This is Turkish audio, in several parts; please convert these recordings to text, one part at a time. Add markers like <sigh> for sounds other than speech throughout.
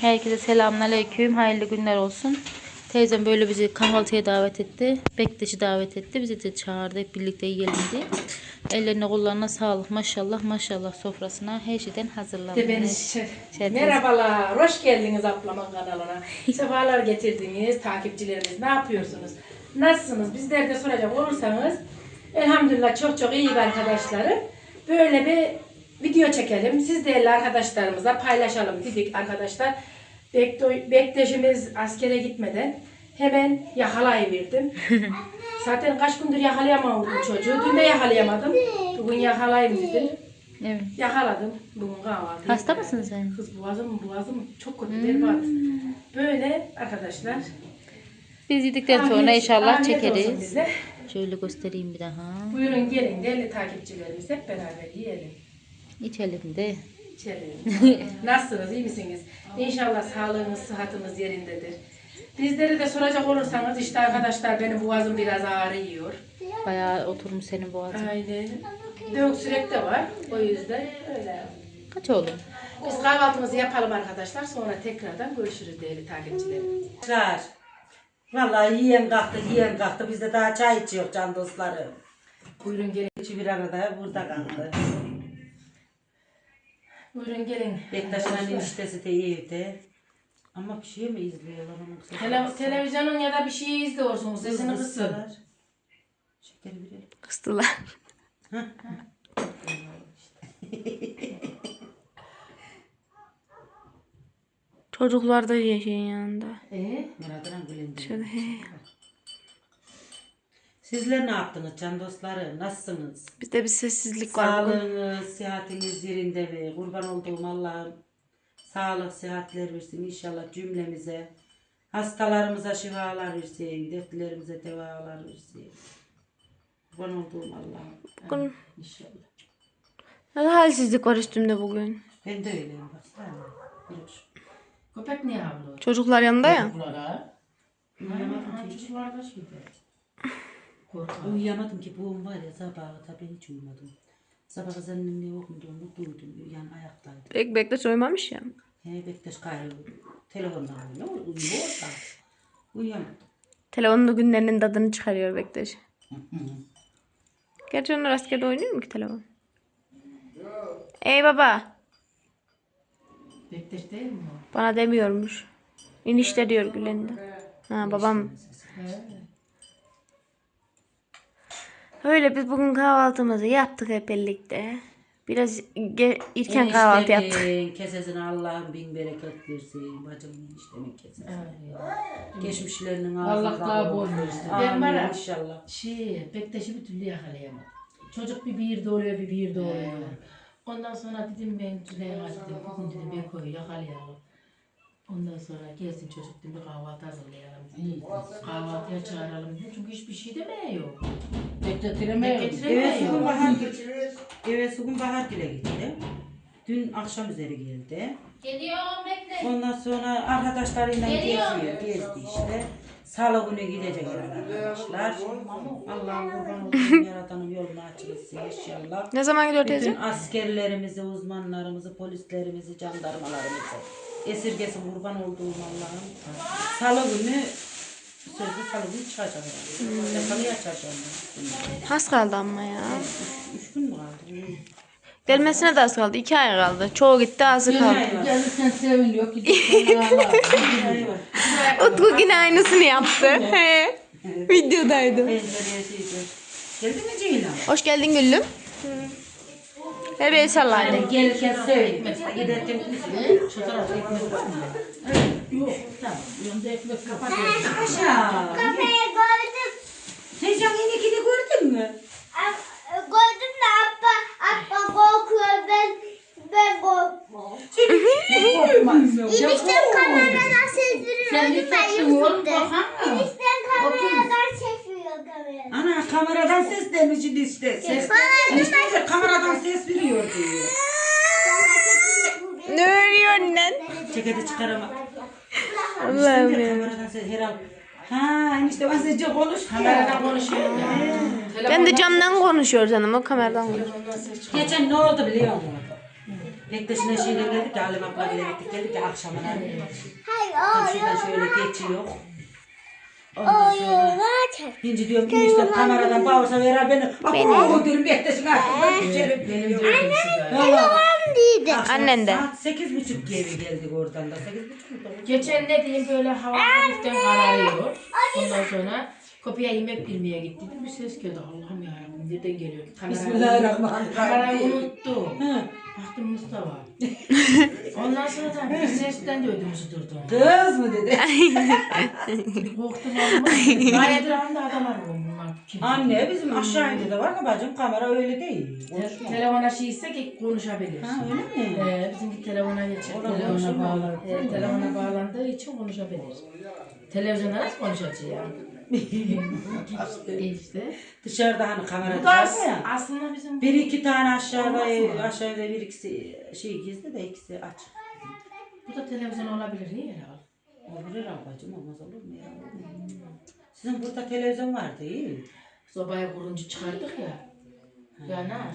Herkese selamünaleyküm. Hayırlı günler olsun. Teyzem böyle bizi kahvaltıya davet etti. Bektaş'ı davet etti. Bizi de çağırdı. Hep birlikte yiyelim diye. Ellerine kollarına sağlık. Maşallah maşallah sofrasına her şeyden hazırlanmış. Ben Merhabalar, hoş geldiniz ablamın kanalına. Sefalar getirdiniz takipçilerimiz. Ne yapıyorsunuz? Nasılsınız? Bizler de soracak olursanız elhamdülillah çok çok iyi arkadaşlarım. Böyle bir video çekelim. Siz değerli arkadaşlarımıza paylaşalım dedik arkadaşlar. Bektaşımız askere gitmeden hemen yakalayıverdim. <laughs> Zaten kaç gündür yakalayamadım çocuğu. Dün de yakalayamadım. Bugün yakalayayım dedim. Evet. Yakaladım bugün kahvaltı. Hasta mısın sen? Kız boğazım boğazım çok kötü berbat. Böyle arkadaşlar. Biz yedikten sonra afiyet- inşallah afiyet çekeriz. Şöyle göstereyim bir daha. Buyurun gelin değerli takipçilerimiz hep beraber yiyelim. İçelim de. içelim. <laughs> Nasılsınız iyi misiniz? İnşallah sağlığınız sıhhatiniz yerindedir. Bizleri de soracak olursanız işte arkadaşlar benim boğazım biraz ağrıyor. Bayağı oturmuş senin boğazın. Aynen. Dövük sürek de var. O yüzden öyle. Kaç oğlum? Biz kahvaltımızı yapalım arkadaşlar. Sonra tekrardan görüşürüz değerli takipçilerim. Çağır. Vallahi yiyen kalktı, yiyen kalktı. Biz de daha çay içiyor can dostlarım. Buyurun gelin. Üçü bir arada burada kaldı. Buyurun gelin. Bektaş'ın eniştesi de evde. Ama bir şey mi izliyorlar onun? Tele- televizyonun ya da bir şey izliyorsunuz. Sesini kısın. Şekeri verelim. Kıstılar. <laughs> Çocuklar da yaşayın yanında. Ee? Murat'ın gülündü. Şöyle. Sizler ne yaptınız can dostlarım? Nasılsınız? Bizde bir sessizlik var bugün. Sağlığınız, sıhhatiniz yerinde mi? Kurban olduğum Allah'ım sağlık, sıhhatler versin inşallah cümlemize. Hastalarımıza şifalar versin, dertlerimize devalar versin. Kurban olduğum Allah'ım. Bugün İnşallah. nasıl halsizlik var üstümde bugün. Ben de öyleyim baksana. Köpek niye havlıyor? Çocuklar yanında ya. Uyuyamadım ki hiç. Çocuklar da şeyde. Korkma. Uyuyamadım ki buğum var ya sabahı tabii hiç uyumadım. Sabah senin ne okuduğumu duydum. Uyuyan ayaktaydım. Bek bekle soymamış ya. He Bektaş gayrı telefondan oynuyor. Uyuyor da. Uyuyamadım. Telefonun günlerinin tadını çıkarıyor Bektaş. Gerçi onlar askerde oynuyor mu ki telefon? Ey baba. Bektaş değil mi o? Bana demiyormuş. Enişte diyor Gülen'de. Ha babam. Öyle biz bugün kahvaltımızı yaptık hep birlikte. Biraz ge- erken kahvaltı yaptık. Eniştemin Kesesine Allah'ın bin bereket versin. Bacımın eniştemin kesesine. Geçmişlerinin ağzına. Allah daha bol versin. Ben Amin var ya- inşallah. Şey, Bektaş'ı bir türlü yakalayamadım. Çocuk bir bir doğuruyor, bir bir doğuruyor. Ondan sonra dedim ben Züleyha dedim, bugün dedim Beko'yu yakalayalım. Ondan sonra gelsin çocuk dedim bir kahvaltı hazırlayalım. dedim. Kahvaltıya çağıralım dedim. Çünkü hiçbir şey demiyor. Evet Getiremiyor. bugün bahar Evet bugün bahar güle gitti. Dün akşam üzeri geldi. Geliyorum bekle. Ondan sonra arkadaşlarıyla geziyor, gezdi işte. Salı günü gidecek arkadaşlar. Allah'ım kurban olsun <laughs> yaratanın yolunu açılsın inşallah. Ne zaman gidiyor Bütün teyze? askerlerimizi, uzmanlarımızı, polislerimizi, jandarmalarımızı esirgesin kurban olduğum Allah'ım. Salı günü sözlü salı günü çıkacak herhalde. Yakalıya çarşamba. Az kaldı ama ya. Üç gün mü kaldı? Gelmesine de az kaldı. İki ay kaldı. Çoğu gitti azı kaldı. Gelirken seviliyor, giderken ağlar. <laughs> Utku yine aynısını yaptı. <laughs> Videodaydı. Geldi mi Ceylan? Hoş geldin Güllüm. Bebeği salla hadi. Gelirken seviliyor. Giderken Şu tarafta ekmek var mı? Yok, tamam. Yanında ekmek kapat. Aşağı. Kafayı koydum. Teyzem inikini gördün mü? A- Koydum da abba, abba korkuyor. Ben, ben korkmuyorum. Eniştem kameradan sezdiriyor. Sen Dedim bir ben taksın oğlum, yüzümde. korkan mı? Eniştem kameradan çekiyor kameradan. Ana kameradan ses demişsin işte. Ses. İşte kameradan ses veriyor diyor. Ne örüyorsun lan? Ceketi çıkarama. Allah'ım İşte ya. kameradan ses herhal. Ha enişte ben sizce konuş. Kameradan konuşuyor ya. Ben de camdan konuşuyor canım. O kameradan konuşuyor. Geçen ne oldu biliyor musun? Bektaş'ın eşiyle geldik ya Alem abla ile gittik geldik ya akşamına. Şuradan şöyle geçiyor. Ondan sonra. Hinci diyorum ki işte kameradan bağırsa verer beni. Abo diyorum Bektaş'ın aklından düşerim. Benim. Valla. Akşam Annen de. Saat sekiz buçuk gibi geldik oradan da. Sekiz buçuk mu? Geçen ne diyeyim böyle hava hafiften kararıyor. Ondan sonra kopya yemek bilmeye gittim. Bir ses geldi. Allah'ım ya nereden geliyor? Kamerayı, Bismillahirrahmanirrahim. kamerayı unuttum. Hı. Baktım Mustafa. <laughs> Ondan sonra da bir sesten de ödümüzü durdum. Kız mı dedi. <laughs> Korktum ama. Bayağıdır anda adam arıyorum bunlar. Kim? Anne bizim aşağı indi de var da bacım kamera öyle değil. Konuşma. telefona şey ise ki konuşabilir. Ha öyle mi? Ee, bizimki telefona geçer. Telefona mu? Ee, telefona bağlandığı için konuşabilir. Televizyonda nasıl konuşacak ya? İşte. Dışarıda hani kamera Bu da dışarıda as- ya. aslında bizim Bir iki tane aşağıda Olmaz mı? aşağıda bir ikisi şey gizli de ikisi aç. bu da televizyon olabilir iyi herhalde. Olabilir ablacığım olmaz olur mu ya? Sizin burada televizyon vardı iyi. Sobaya kurunca çıkardık ya. Yanar.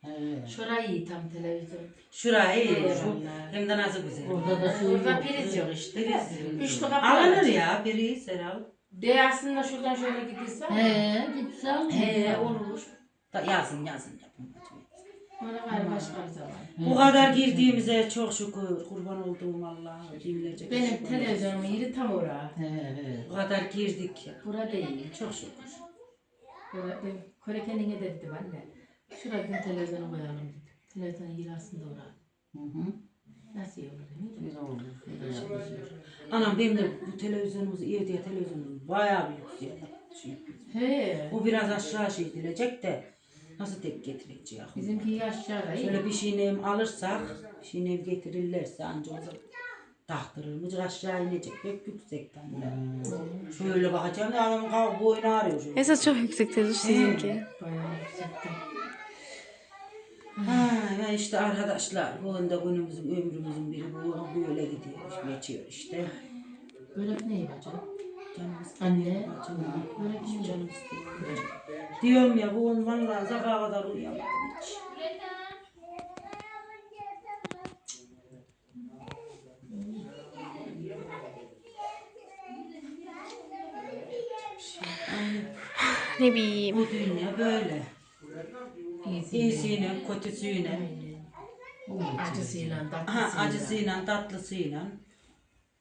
He. Şurayı iyi tam televizyon. Şurayı iyi. Şu, hem de nasıl güzel. Burada da su Burada priz yok işte. Priz. Üçlü kapı Alınır var. ya biri Seral. De aslında şuradan şöyle gidiyorsa. He, gitse al. He olur. Da yazın yazın yapın. Ona gayrı başka bir zaman. Bu kadar girdiğimize çok şükür. Kurban olduğum Allah'a. Dinleyecek. Benim televizyonumun yeri tam ora. He, he. Bu kadar girdik ya. Bura değil. Çok şükür. Bura, ben Kore kendine de dedim anne. Şuraya bir televizyonu koyalım dedim. Televizyonun yeri aslında ora. Hı hı. Nasıl iyi olur değil mi? Güzel oldu. Güzel. Anam benim de bu televizyonumuz iyi diye televizyonumuz bayağı büyük diye. Şey. He. O biraz aşağı şey edilecek de nasıl tek getirecek? Bizimki aşağıda iyi. Şöyle bir şeyini alırsak, bir şeyini getirirlerse anca o zaman taktırır. Mıcık aşağı inecek pek yüksekten. Şöyle bakacağım da adamın boynu ağrıyor. Esas çok yüksek teyze sizinki. Bayağı yüksekte. Ha, ya işte arkadaşlar bu anda günümüzün ömrümüzün biri bu böyle gidiyor geçiyor işte. Börek ne yapacağım? Canım Anne. Canım, Börek mi? canım istiyor. Diyorum ya bu on valla sabaha kadar uyuyamadım hiç. Ne bileyim. Bu dünya böyle. İyisi. İyisiyle, kötüsüyle. Acısıyla, Ha, tatlısıyla. acısıyla, tatlısıyla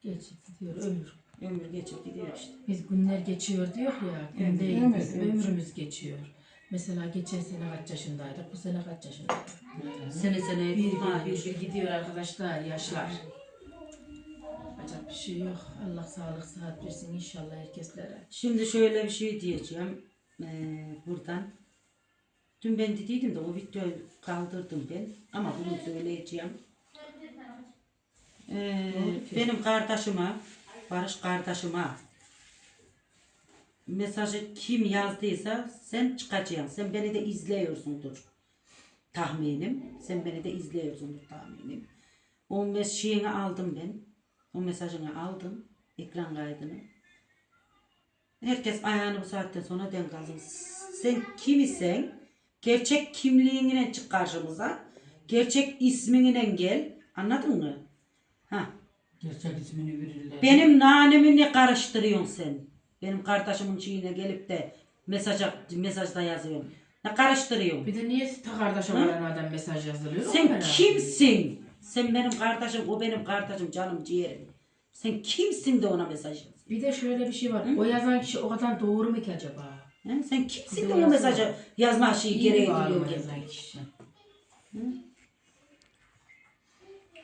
Geçip gidiyor ömür. ömür geçip gidiyor işte. Biz günler geçiyor diyor ya. Gün değil. biz ömrümüz geçiyor. Mesela geçen sene kaç yaşındaydık, bu sene kaç yaşındaydık? Sene sene Bir ha, bir bir bir gidiyor arkadaşlar, yaşlar. Yapacak bir şey yok. Allah sağlık sıhhat versin inşallah herkeslere. Şimdi şöyle bir şey diyeceğim. Ee, buradan. Dün ben dediydim de o videoyu kaldırdım ben. Ama bunu söyleyeceğim. Ee, benim kardeşime, Barış kardeşime mesajı kim yazdıysa sen çıkacaksın. Sen beni de izliyorsundur. Tahminim. Sen beni de izliyorsundur tahminim. O mes şeyini aldım ben. O mesajını aldım. Ekran kaydını. Herkes ayağını bu saatten sonra denk alsın. Sen kim isen gerçek kimliğinle çık karşımıza. Gerçek isminle gel. Anladın mı? Ha. Gerçek ismini verirler. Benim nanemi ne karıştırıyorsun sen? Benim kardeşimin şeyine gelip de mesaja, mesajda yazıyorsun. Ne karıştırıyorsun? Bir de niye ta kardeş olan adam mesaj yazılıyor? Sen kimsin? Sen benim kardeşim, o benim kardeşim, canım ciğerim. Sen kimsin de ona mesaj yazıyorsun? Bir de şöyle bir şey var. O yazan kişi o kadar doğru mu ki acaba? He? Sen kimsin de o de mesajı yazma şeyi İyi gereği duyuyor yazan kişi?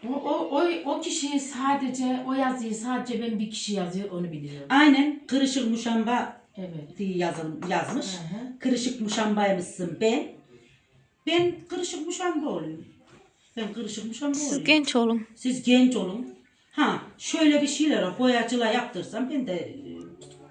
O, o, o, o kişiyi sadece, o yazıyı sadece ben bir kişi yazıyor onu biliyorum. Aynen kırışık muşamba Evet. diye yazın, yazmış. Hı hı. Kırışık muşambaymışsın ben. Ben kırışık muşamba olayım. Ben kırışık muşamba Siz genç olun. Siz genç olun. Ha şöyle bir şeyler boyacıyla yaptırsam ben de e,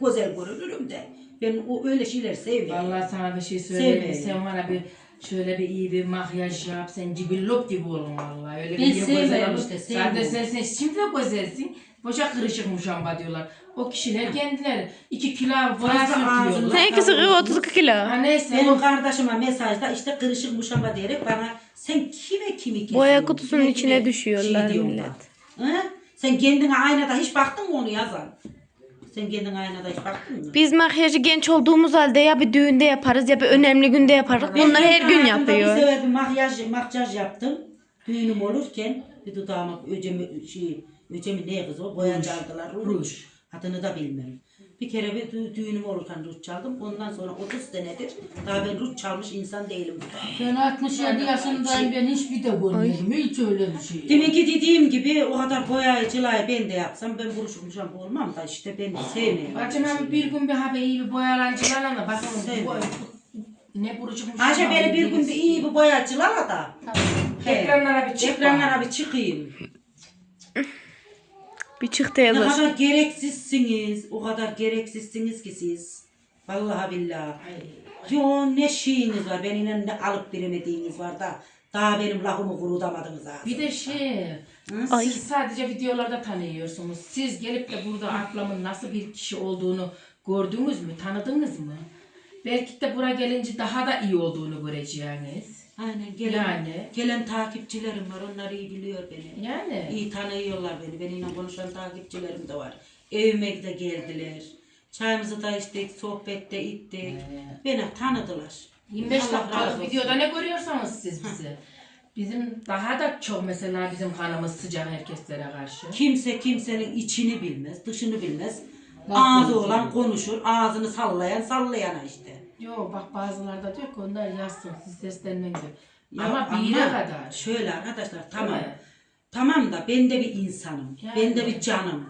güzel görünürüm de. Ben o öyle şeyler sevmiyorum. Vallahi sana bir şey söyleyeyim. Sen bana bir şöyle bir iyi bir makyaj yap. Sen cibillop gibi olun vallahi. Öyle Ben güzel sevmiyorum işte, Zaten sevmiyorum. sen, sen şimdi de güzelsin. Boşa kırışık muşamba diyorlar. O kişiler kendileri iki kilo Fazla ağzını- sürtüyorlar. Sen ikisi 32 kilo. Ha neyse Benim kardeşime mesajda işte kırışık muşamba diyerek bana Sen kime kimi kesiyorsun? Boya kutusunun kime içine kime düşüyorlar diyorlar? millet. Hı? Sen kendine aynada hiç baktın mı onu yazan? Sen kendine aynada hiç baktın mı? Biz makyajı genç olduğumuz halde ya bir düğünde yaparız ya bir önemli günde yaparız. Bunlar her gün hayatımda Bir yapıyor. bir makyaj, makyaj yaptım. Düğünüm olurken bir dudağıma öcemi, şey, öcemi ne kız o boyacı aldılar. Ruj. Adını da bilmem. Bir kere bir dü- düğünüm olurken ruj çaldım. Ondan sonra 30 senedir daha ben ruj çalmış insan değilim. Ben 67 yaşındayım ben hiçbir de görmedim. Hiç öyle bir şey. Demek ki dediğim gibi o kadar boyayı cilayı ben de yapsam ben buruşuk muşam olmam da işte ben sevmiyorum. Bacım hem bir gün bir haber iyi bir boyalancılarla da Sevdim. bu ne buruşukmuş. Ayşe beni bir gün bir iyi bir boyacılarla da. Çık. Ekranlara bir çıkayım. Bir çıktı Ne yazar. kadar gereksizsiniz. O kadar gereksizsiniz ki siz. Vallahi billahi. Yo ne şeyiniz var. Benimle ne alıp veremediğiniz var da. Daha benim lafımı kurutamadınız ha. Bir de şey, Ay. siz sadece videolarda tanıyorsunuz. Siz gelip de burada ablamın nasıl bir kişi olduğunu gördünüz mü, tanıdınız mı? Belki de buraya gelince daha da iyi olduğunu göreceğiniz. Aynen gelen, Yani. gelen takipçilerim var. Onlar iyi biliyor beni. Yani. İyi tanıyorlar beni. Benimle konuşan takipçilerim de var. Evime de geldiler. Çayımızı da içtik, sohbette ittik. Beni tanıdılar. 25 Allah razı dakikalık olsun. videoda ne görüyorsanız siz bizi. Bizim daha da çok mesela bizim kanımız sıcak herkeslere karşı. Kimse kimsenin içini bilmez, dışını bilmez. Ağzı olan konuşur, ağzını sallayan sallayana işte. Yo bak bazıları da diyor ki onlar yazsın siz seslenmeyin diyor. Ya ama bir yere kadar. Şöyle arkadaşlar tamam. Mi? Tamam da ben de bir insanım. Yani. Ben de bir canım.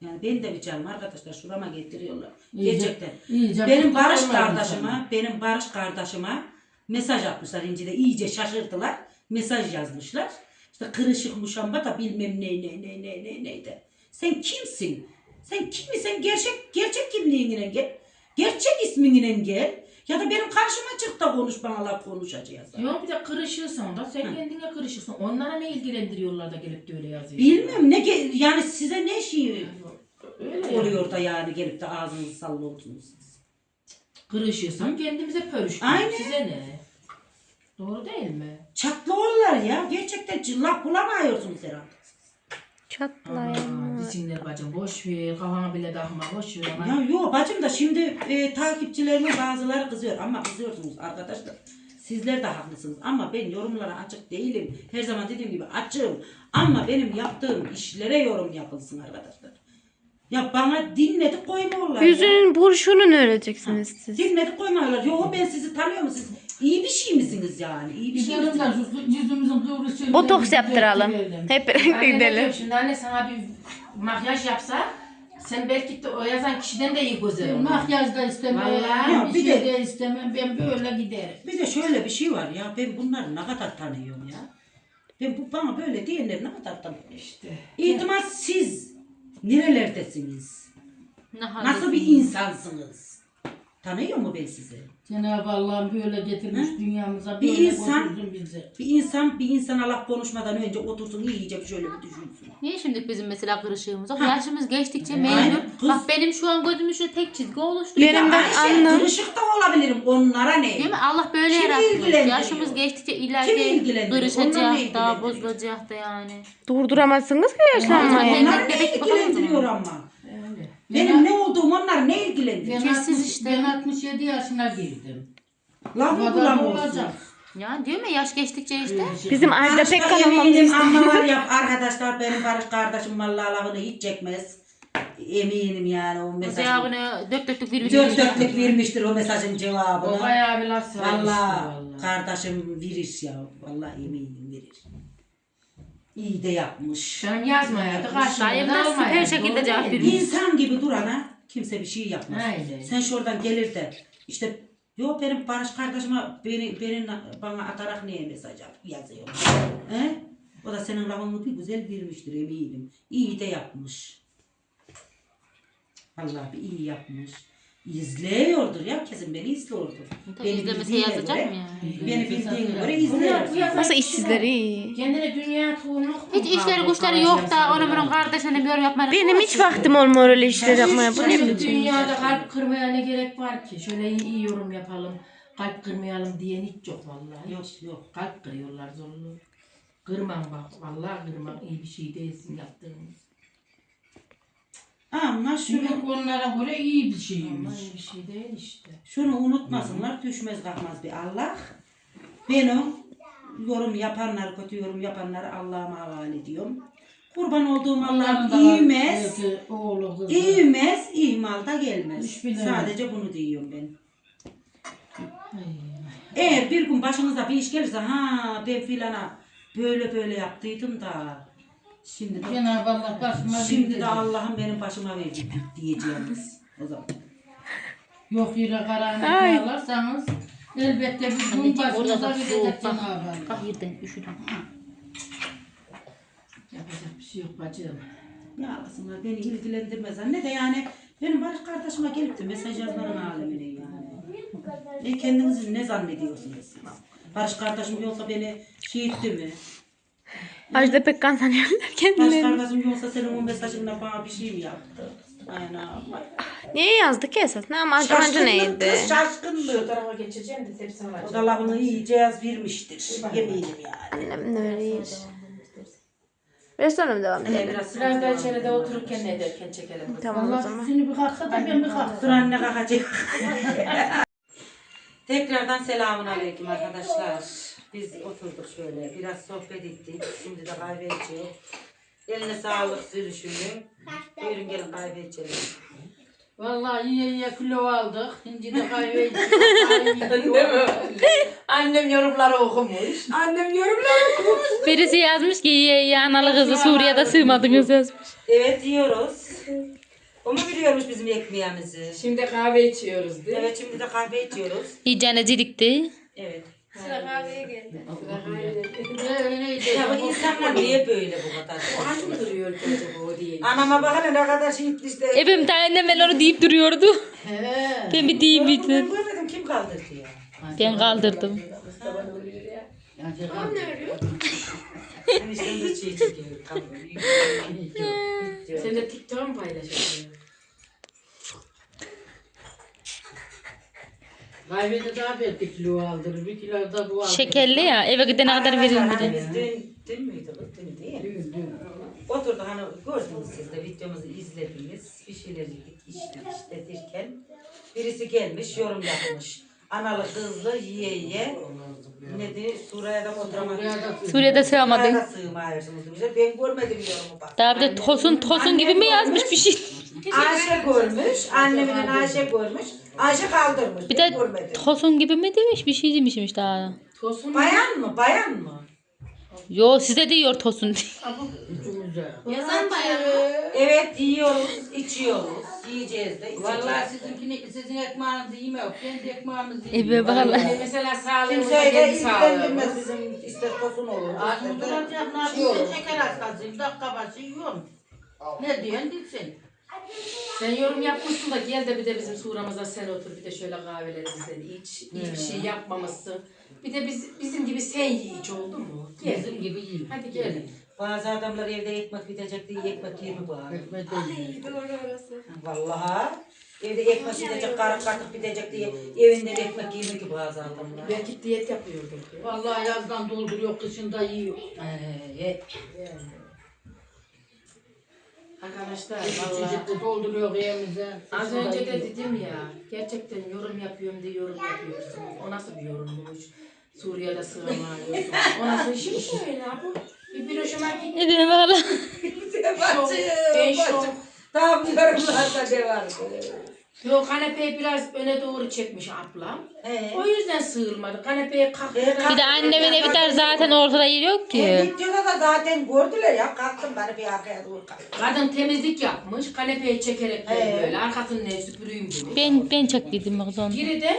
Yani ben de bir canım arkadaşlar şurama getiriyorlar. İyice- Gerçekten. iyice benim Barış kardeşime, benim Barış kardeşime mesaj atmışlar İnci'de. iyice şaşırdılar. Mesaj yazmışlar. İşte kırışık muşamba da bilmem ne ne ne ne ne ne de. Sen kimsin? Sen kimsin? Gerçek gerçek kimliğinle gel. Gerçek isminle gel. Ya da benim karşıma çık da konuş bana laf konuşacağız. Yok bir de kırışırsan da sen kendine kırışırsın. Onlara ne ilgilendiriyorlar da gelip de öyle yazıyor. Bilmem ne ge- yani size ne şey Öyle oluyor da yani gelip de ağzınızı sallıyorsunuz siz. Kırışıyorsan kendimize pörüştük. Aynen. Size ne? Doğru değil mi? Çatlıyorlar ya. Gerçekten c- laf bulamıyorsunuz herhalde. Çatlayın. Aa, Desinler bacım boş ver kafana bile takma boş ver ama. Ya yok bacım da şimdi e, takipçilerimin bazıları kızıyor ama kızıyorsunuz arkadaşlar. Sizler de haklısınız ama ben yorumlara açık değilim. Her zaman dediğim gibi açığım. Ama benim yaptığım işlere yorum yapılsın arkadaşlar. Ya bana dinledik koymuyorlar. ya. Yüzünün buruşunu ne öreceksiniz siz? Dinledik koymuyorlar. Yok ben sizi tanıyorum. Siz iyi bir şey misiniz yani? İyi bir şey misiniz? yüzümüzün kıvrısını Botoks yaptıralım. Hep birlikte Anne ne diyor gidelim. şimdi anne sana bir makyaj yapsa sen belki de o yazan kişiden de iyi olur. Makyaj da istemem, Vallahi. Ya bir bir şey de- de istemem. Ben böyle giderim. Bir de şöyle bir şey var ya ben bunları ne kadar tanıyorum ya. Ben bu bana böyle diyenleri ne kadar tanıyorum. İşte. İtimat siz nerelerdesiniz? Ne Nasıl bir insansınız? Tanıyor mu ben sizi? Cenab-ı Allah'ım böyle getirmiş dünyamıza Bir böyle insan- koysun bizi. Bir insan bir insana laf konuşmadan önce otursun iyice bir şöyle bir düşünsün. Niye şimdi bizim mesela kırışığımız yok? Yaşımız geçtikçe Aynen, mecbur. kız. Bak benim şu an gözümün şöyle tek çizgi oluştu. Benim Ya de Ayşe, annem. Kırışık da olabilirim onlara ne? Değil mi? Allah böyle Kimi yaratmış. ilgilendiriyor? Yaşımız geçtikçe Kimi ileride ilgilendiriyor? Onlar ne kırışacak, daha ilgilendiriyor? bozulacak da yani. Durduramazsınız ki yaşlanmayı. Aynen. Onlar ne Bebek ilgilendiriyor ama? Benim ne olduğum onlar ne ilgilendiriyor? Ben, Kesin 60, işte. ben 67 yaşına girdim. Lafı Bu kadar bulamıyorsun. olacak. Ya diyor mu yaş geçtikçe işte. Bizim Ajda Barış'ta Pekkan olmamız anmalar yap <laughs> arkadaşlar benim Barış kardeşim vallahi lafını hiç çekmez. Eminim yani o O mesajın. cevabını dök dök bir Dört dörtlük vermiştir o mesajın cevabını. O bayağı bir laf söylemişti Vallahi vallahi. kardeşim verir ya. Vallahi eminim verir. İyi de yapmış. Dayım karşımda nasıl almayaydı. her şekilde cevap değil mi? veriyor. İnsan gibi durana kimse bir şey yapmaz. Aynen. Sen şuradan gelir de işte yok benim Barış kardeşime beni, beni bana atarak niye mesaj yazıyor. He? O da senin lafını bir güzel vermiştir eminim. İyi de yapmış. Allah bir iyi yapmış. İzliyordur ya kesin beni izliyordur. Tabii izlemese bildiğine yazacak göre- mı yani? Beni bildiğine göre yazan Nasıl işsizleri. Kendine dünya tuğunluk Hiç işleri güçleri yok da onun bunun kardeşine bir yorum yapmaya. Benim hiç vaktim olmuyor öyle işler yapmaya. Bu ne dünyada kalp kırmaya ne gerek var ki? Şöyle iyi, iyi yorum yapalım. kalp kırmayalım diyen hiç yok vallahi. Yok yok. Kalp kırıyorlar zorlu. Kırmam bak. Vallahi kırmam. iyi bir şey değilsin yaptığınız. Ama şunu, onlara göre iyi bir Ama şeymiş. iyi bir şey değil işte. şunu unutmasınlar. Düşmez kalkmaz bir Allah. Benim yorum yapanlar, kötü yorum yapanları Allah'a havale ediyorum. Kurban olduğum Onların Allah'ım da var, iyimez. kızı, Oğlu kızı. İyimez, ihmal da gelmez. Hiç bilemem. Sadece bunu diyorum ben. Ay. Eğer bir gün başınıza bir iş gelirse ha ben filana böyle böyle yaptıydım da şimdi de, Cenab-ı Allah başıma şimdi de Allah'ım benim başıma verdi diyeceğimiz o zaman. Yok yere karanlık Ay. bağlarsanız elbette bir gün Anneciğim orada başınıza da gidecek soğuk Cenab-ı bak. Allah. Bak yerden üşüdüm. Yapacak bir şey yok bacım. Ya aslında beni ilgilendirmez anne de yani benim Barış kardeşime gelip de mesaj yazmanın alemine yani. E kendinizi ne zannediyorsunuz siz? Barış kardeşim yoksa beni şey etti mi? Ajda Pekkan sanıyorlar kendilerini. kardeşim yoksa senin o mesajınla bana bir şey mi yaptı? Aynen. Niye yazdı ki esas? Ne ama amacı neydi? kız Şu şaşkınlık. tarafa geçeceğim de tepsi O alacağım. da lafını iyice yaz vermiştir. Eminim yani. Annem ne veriyor? Biraz sonra mı devam edelim? biraz Biraz daha içeride otururken ne ederken çekelim. Tamam o zaman. seni bir kalksa da ben bir Dur kalksam. anne kalkacak. <laughs> Tekrardan selamun aleyküm arkadaşlar. Biz oturduk şöyle biraz sohbet ettik. Şimdi de kahve içiyor. Eline sağlık sürüşünün. Buyurun gelin kahve içelim. Vallahi yiye yiye kilo aldık. Şimdi de kahve içtik. <laughs> Değil mi? Annem yorumları okumuş. Annem yorumları okumuş. Birisi yazmış ki ye ye analı kızı Suriye'de sığmadınız yazmış. Evet yiyoruz. O mu biliyormuş bizim ekmeğimizi? Şimdi kahve içiyoruz değil mi? Evet şimdi de kahve içiyoruz. İyicene didikti. Evet. Öyleydi. Ya bu insanlar niye böyle bu kadar? Aç mı duruyor ki acaba o diye. Anama bakın ne kadar şey işte. Efendim annem ben onu deyip duruyordu. He. Ben bir diyeyim Ben bir görmedim kim kaldırdı ya? Ben kaldırdım. Ben çekiyor. kaldırıyor. <laughs> Sen de TikTok'a mı paylaşıyorsun? Kahvede daha bir kilo aldırır. Bir kilo da bu aldırır. Şekerli ya eve gidene kadar de. biz dün, dün müydü? Dün değil. Oturduk hani gördünüz siz de videomuzu izlediniz. Bir şeyler yedik, içtik işte derken. Birisi gelmiş, yorum yapmış. Analı kızlı yiye yiye. Ne diye Suriye'de da Suriye'de sığamadın. Suriye'de demişler. Ben görmedim yorumu bak. Daha bir de tosun tosun gibi mi yazmış bir şey. Ayşe görmüş, annemin Ayşe görmüş. Ayşe kaldırmış. Bir de görmedim. tosun gibi mi demiş bir şey demişmiş daha. Tosun Bayan mı? Bayan mı? Yo size diyor tosun. <laughs> Yazan bayağı. Evet yiyoruz, içiyoruz. Yiyeceğiz de. Vallahi içeceğiz. sizinkini, sizin ekmeğinizi yemiyor. Kendi ekmeğimizi Ebe yiyor. valla. Mesela sağlığımıza Kimseyi de kendi ilgilendirmez sağlığımız. bizim ister tosun olur. Ağzını ister de duracak, ne şey olur. yapayım? Şeker hastasıyım, dakika başı yiyorum. Ne diyorsun gitsin. Sen yorum yapmışsın da gel de bir de bizim suramıza sen otur bir de şöyle kahvelerimizden iç. İyi bir şey yapmamışsın. Bir de biz, bizim gibi sen ye iç oldu mu? Gel. Bizim gibi yiyin. Hadi gel. Bazı adamlar evde ekmek bitecek diye ekmek yemi var. Ekmek de yiyin. Vallahi. Evde ekmek bitecek, karık kartık bitecek diye evinden ekmek yemi ki bazı adamlar. Belki diyet yapıyordur. Vallahi yazdan dolduruyor, kışında yiyor. Ee, Arkadaşlar vallahi Çocuklu dolduruyor evimize. az önce de dedim ya gerçekten yorum yapıyorum diye yorum yapıyorsun. O nasıl bir yorummuş? Suriye'de sığınmıyorsun. O nasıl işmiş öyle bu? Bir bir hoşuma gitti. Ebe valla. Şok. Ben şok. Tam yorumlarda ne var? <laughs> Yok kanepeyi biraz öne doğru çekmiş ablam. Ee, O yüzden sığılmadı. Kanepeye kalktı. Ee, Bir de annemin evi der zaten ortada yer yok ki. videoda da zaten gördüler ya. Kalktım bari bir arkaya doğru kalktım. Kadın temizlik yapmış. Kanepeyi çekerek Ee? böyle arkasını ne süpüreyim gibi. Ben ben çektiydim o zaman. Biri de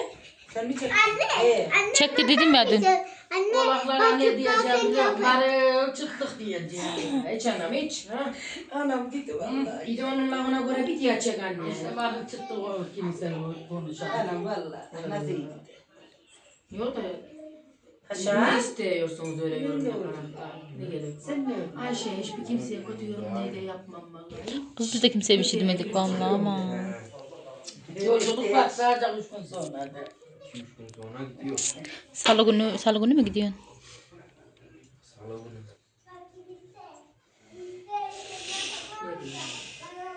Sen mi çektin? Ee, Çekti dedim ya dün. Anne. Kulaklara ne diyeceğim musun? Marı çıktık diyeceğim. hiç anam hiç. Ha? anam gitti vallahi. Bir de onun lafına göre bir diye çek anne. İşte marı çıktı o kimse konuşan. Anam vallahi. Nasıl iyi? Yok da Haşa. ne istiyorsunuz öyle yorum yaparaktan? Ne gerek var? Sen ne? Ayşe hiçbir kimseye kötü yorum ne de yapmam vallahi. Kız biz de kimseye bir şey demedik vallahi ama. Yolculuk başlayacak üç gün sonra. Da. 2-3 gün sonra gidiyor. Salı günü, salı günü mü gidiyorsun? Salı günü.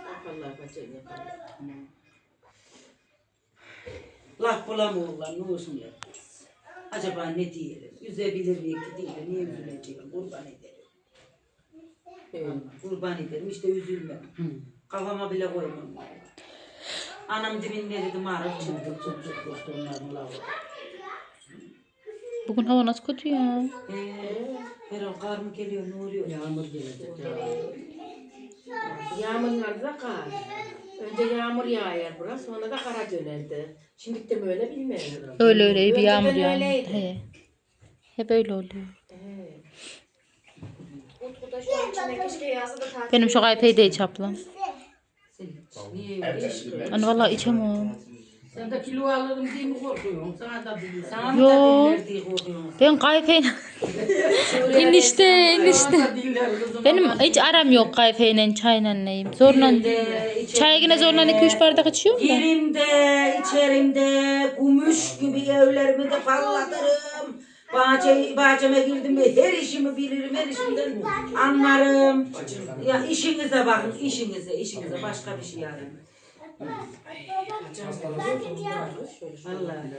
Yaparlar bacım yaparlar. Laf bulamıyorlar ne olsun ya. Acaba ne diyelim? Üzebilir miyim ki değil Niye üzüleceğim? Kurban ederim. Evet. Kurban ederim işte üzülmem. Kafama bile koymam. Anam dibinde dedim ağrı çıktı. Çok çok dostlarımla var. Bugün hava nasıl kötü ya? Eee Ferol kar mı geliyor ne oluyor? Yağmur gelecek. Yağmur yağdı da kar. Önce yağmur yağar burası sonra da kara dönerdi. Şimdi de böyle bilmiyorum. Öyle öyle bir yağmur yağıyor. öyleydi. He. Hep öyle oluyor. Evet. Utku'da şu an içinde niye iş kılıyorsun? Hani vallahi içemem. Sen de kilo alırım diye mi korkuyorsun? Sana da. Sana mı Yo. diye korkuyorsun? Ben kayfayla... enişte <laughs> enişte. Sana diller kızım. Benim hiç aram yok kayfayla çayla neyim. Zorla... Çay yine zorla 2-3 bardak içiyorum da. Girimde, içerimde, gümüş gibi evlerimi de parlatırım. Bahçe, bahçeme girdim mi her işimi bilirim, her işimden anlarım. Ya işinize bakın, işinize, işinize başka bir şey yani. Vallahi.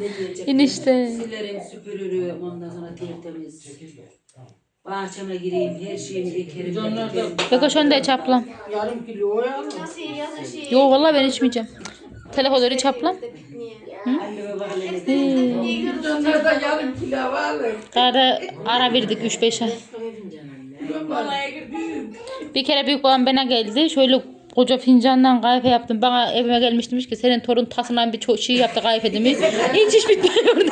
Ne diyecek? Enişte. Silerim, süpürürüm, ondan sonra tertemiz. Bahçeme gireyim, her şeyimi ekerim. Da Beko şunu da iç ablam. yarım kilo yazın şey? Yo vallahi ben içmeyeceğim. Telefonları iç ablam. Niye? Anneme bak hele. Onlar da yarım kilo alır. Daha ara verdik 3-5 ay. Bana girdim. Bir kere büyük babam bana geldi. Şöyle koca fincandan kahve yaptım. Bana evime gelmiş demiş ki senin torun tasından bir çok şey yaptı kahve demiş. <laughs> Hiç iş bitmiyordu.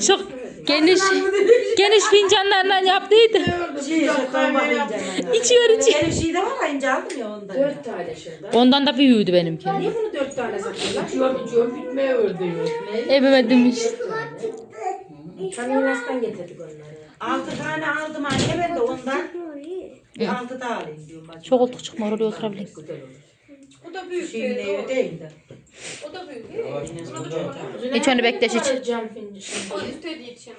<laughs> Çok geniş geniş fincanlarla yaptıydı. Şey, şaka bakınca. İçiyor içiyor. Benim şeyde var aynı aldım ya ondan. Dört tane şurada. Ondan da büyüdü benimki. Niye bunu dört tane satıyorlar? İçiyor içiyor bitmeye ördüyor. Evime demiş. Kamilas'tan getirdik onları. Altı tane aldım anne ben de ondan. Altı da alayım diyorum. Çok olduk çıkma oraya oturabilir. Güzel olur. Bu da büyük. Evi değil de. O da büyük. İç onu bekleş iç. Cam fincan. O üstü ödeyeceğim.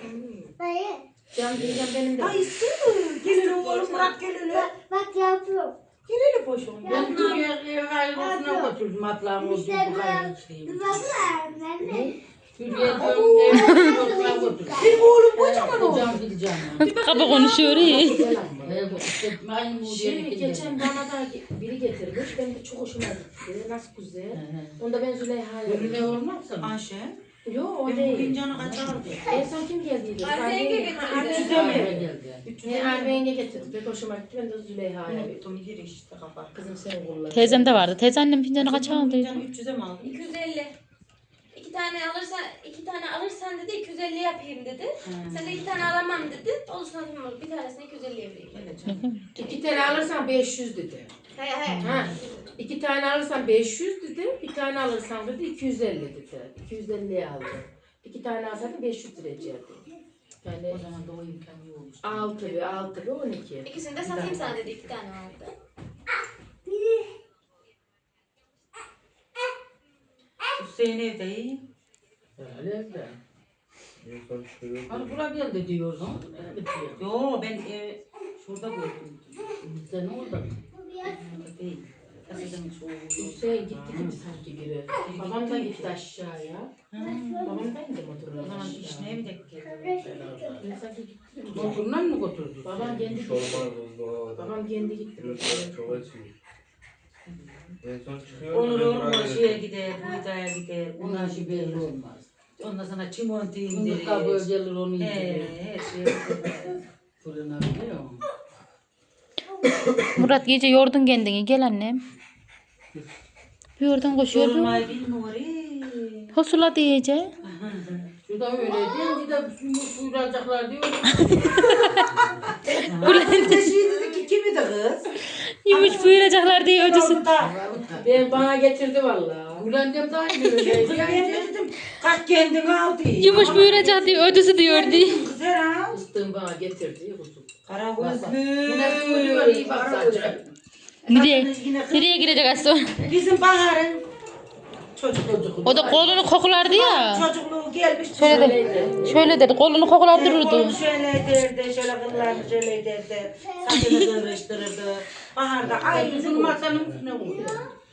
Cam fincan benim de. Ay istiyor. Gelir oğlum bırak gelir. Bak yapıyorum. Gelir boşum. Ben Türkiye'ye hayırlısına götürdüm atlağım oldu bu Benim oğlum kocaman oğlum. Cam fincan. Kaba konuşuyor iyi. Şey, geçen bana da biri getirmiş. Benim de çok hoşuma gitti. Nasıl güzel. Onda ben Züleyha'ya. Öyle olmazsa Ayşe. Yok o Ben bu değil. fincanı kaç aldı? En son kim geldiydi? Arzengi getirdi. Mi? Ne Arzengi getirdi. Pek hoşuma gitti. Ben de Züleyha'ya. Unuttum gir işte kapat. Kızım sen kullan. Teyzem de vardı. Teyze annem fincanı kaç aldı? Fincanı 300'e mi aldın? 250. İki tane alırsan, iki tane alırsan dedi 250 yapayım dedi. Sen de iki tane alamam dedi. Olsun tamam bir tanesini 250 vereyim. İki tane alırsan 500 dedi. He he. Ha. İki tane alırsan 500 dedi. Bir tane alırsan dedi 250 dedi. 250'ye aldı. İki tane alsaydın 500 lira edecekti. Yani O zaman da o imkanı yokmuş. 6 ve 6 ve 12. İkisini de satayım sana dedi iki tane aldı. Hüseyin evde iyi. Öyle öyle. En son. Hani buraya geldi. Öyle bir şey. Yo ben ev şurada gördüm. Sen orada. Burada değil. Kaseden soğuğu. Hüseyin gitti gibi sanki biri. Babam da gitti aşağıya. Babam da indi O motorla zaman aşağı. işine mi de? Ben sanki gitti. Motorundan mı götürdün? Babam kendi gitti. havada. Babam kendi gitti. Çok açıyor. En son çıkıyor. Onur ben buraya şeye geldim. gider, buğdaya gider. Ondan Ondan şey belli olmaz. Ondan sonra çimento Fındık indirir. kabuğu gelir onu He, her şey. Fırına biliyor musun? Murat gece yordun kendini. Gel annem. Bir oradan koşuyordun. Yorulmayı bilmiyor. ee. Hosula diyece. <laughs> Şu da öyle değil, bir de suyu buyuracaklar diyor. <laughs> Bülent de kimi de kız. <laughs> Yumuş buyuracaklar diye da. Ben bana getirdi vallahi. Ulan de aynı öyle. Kız ben de dedim kalk kendini al diye. Yumuş buyuracak diye ödüsü diyor diye. Kız herhalde. Fıstığım bana getirdi. Kusum. Kara Yine var, iyi bak zaten. Nereye? Nereye girecek az sonra? Bizim Bahar'ın Çocuk. O da kolunu kokulardı ya. Çocukluğu gelmiş. Şöyle de, şöyle dedi kolunu kokulardırırdı. Kolunu şöyle ederdi, şöyle kıllarını şöyle ederdi. Saçını <laughs> kıvrıştırırdı. Baharda ay yüzünü masanın üstüne vurdu.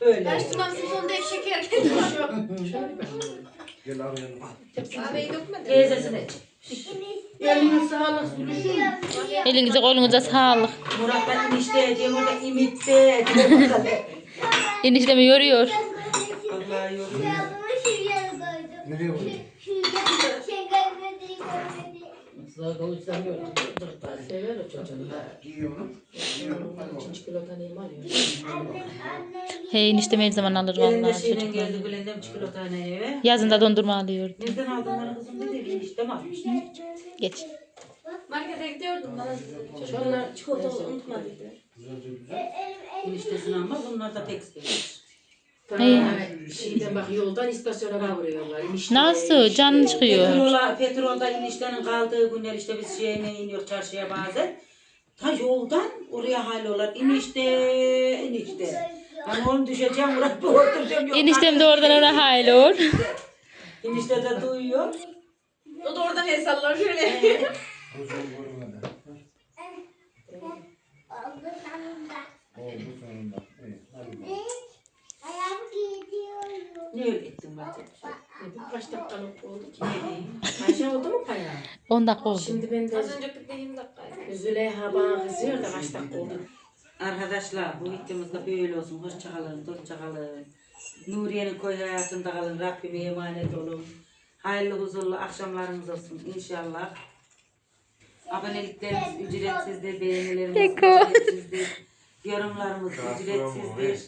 Böyle. Açtım sonunda ev şeker getiriyor. Gel abi yanıma. Abi dökmedi. Teyzesine. Eline sağlık sürüşün. Elinize kolunuza sağlık. Murat ben enişte diye orada imitte. <laughs> Eniştemi yoruyor. Vallahi yok. Bunu şuraya koydum. Nereye koydun? Şuraya. Şey görmedi, görmedi. Sağ kavuştan gördüm. Dört tane sever o çocuğun. Giyiyor onu. Giyiyorum. Üç kilo tanıyım alıyor. Hey eniştem her zaman alır Elinde vallahi şeyden çocuklar. geldi Bülent'im çikolatane eve. Yazında dondurma alıyordu. Nereden aldın bana kızım dedi. Enişte mi almış? Geç. Markete gidiyordum bana. Çocuklar Çikolata unutma dedi. Eniştesini alma bunlar da tekstil. Şeyden bak yoldan istasyona kavuruyorlar. İnişte, Nasıl? inişte. Canın çıkıyor. Petrola, petrolda eniştenin kaldığı günler işte biz şeyine iniyor çarşıya bazen. Ta yoldan oraya hallollar. Enişte, enişte. Ben onu düşeceğim, bu <laughs> oturacağım. Yok, Eniştem de oradan oraya hayli olur. Enişte de duyuyor. O da oradan el sallar şöyle. Uzun görmeden. Oldu sonunda. Oldu sonunda. İyi. Hadi bakalım. Ayağım gidiyorum. Ne öyle ettin bak? Kaç dakikalık oldu ki? Ne diyeyim? Ayşe oldu mu paya? 10 dakika oldu. Şimdi ben de Az önce bitti 20 dakikaydı. Züleyha bana kızıyor da kaç dakika oldu? Arkadaşlar bu videomuzda böyle olsun. Hoşça kalın, dostça kalın. Nuriye'nin koy hayatında kalın. Rabbime emanet olun. Hayırlı huzurlu akşamlarımız olsun inşallah. Aboneliklerimiz ücretsizdir, beğenilerimiz ücretsizdir. Yorumlarımız ücretsizdir.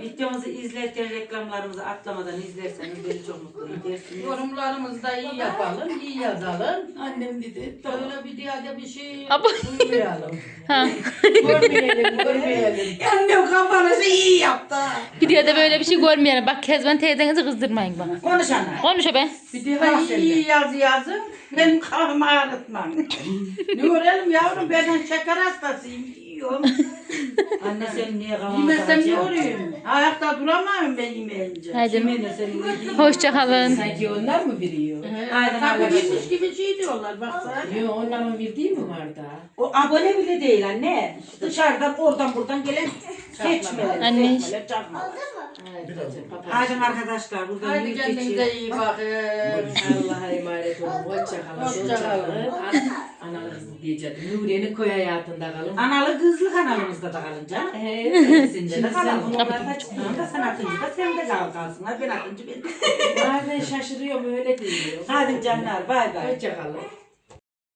Videomuzu izlerken reklamlarımızı atlamadan izlerseniz beni çok mutlu edersiniz. Yorumlarımızı da iyi yapalım, iyi yazalım. Annem dedi, böyle bir diye bir şey Abo. duymayalım. <laughs> Ha. görmeyelim, görmeyelim. <laughs> Annem kafanızı iyi yaptı. Videoda böyle bir şey görmeyelim. Bak Kezban teyzenizi kızdırmayın bana. Konuş ana. Konuş be. Bir diye iyi yaz yazın, benim kafamı ağrıtmam. <laughs> ne görelim yavrum, ben şeker hastasıyım, yiyorum. Anne sen niye kafana Yemezsem ne olayım? Ayakta duramam ben yemeyince. Haydi. Kiminle senin yediğin? Hoşça kalın. Sanki onlar mı biliyor? Aynen Tabii arkadaşlar. bilmiş gibi şey diyorlar, baksana. Yok onların bildiği mi var da? O abone bile değil anne. Dışarıdan oradan buradan gelen seçmeler. Anne. Seçmeler, çakmalar. Hadi Haydi arkadaşlar burada Hadi yurt kendinize iyi bakın. Allah'a emanet olun. Hoşça kalın. Hoşça kalın. kalın. Analı kızı diyeceğim. Nuriye'nin koy hayatında kalın. Analı kızlı kanalımızda da kalın canım. Evet. İkisinde de kalalım. Onlar da çıktığında sen Akıncı da sen de kal kalsınlar. Ben Akıncı ben. Bazen şaşırıyorum öyle diyor. Hadi canlar bay bay. Hoşça kalın.